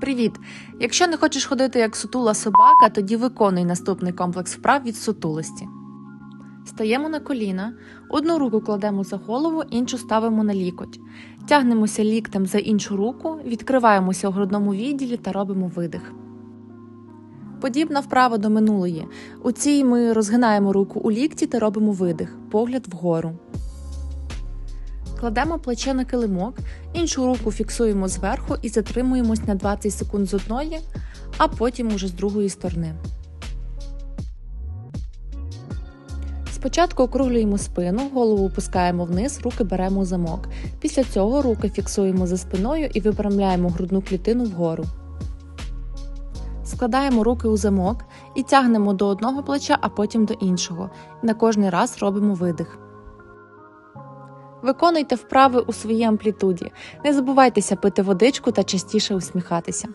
Привіт! Якщо не хочеш ходити як сутула собака, тоді виконуй наступний комплекс вправ від сутулості. Стаємо на коліна, одну руку кладемо за голову, іншу ставимо на лікоть. Тягнемося ліктем за іншу руку, відкриваємося у грудному відділі та робимо видих. Подібна вправа до минулої. У цій ми розгинаємо руку у лікті та робимо видих, погляд вгору. Кладемо плече на килимок, іншу руку фіксуємо зверху і затримуємось на 20 секунд з одної, а потім уже з другої сторони. Спочатку округлюємо спину, голову опускаємо вниз, руки беремо у замок. Після цього руки фіксуємо за спиною і випрямляємо грудну клітину вгору. Складаємо руки у замок і тягнемо до одного плеча, а потім до іншого. На кожний раз робимо видих. Виконуйте вправи у своїй амплітуді. Не забувайтеся пити водичку та частіше усміхатися.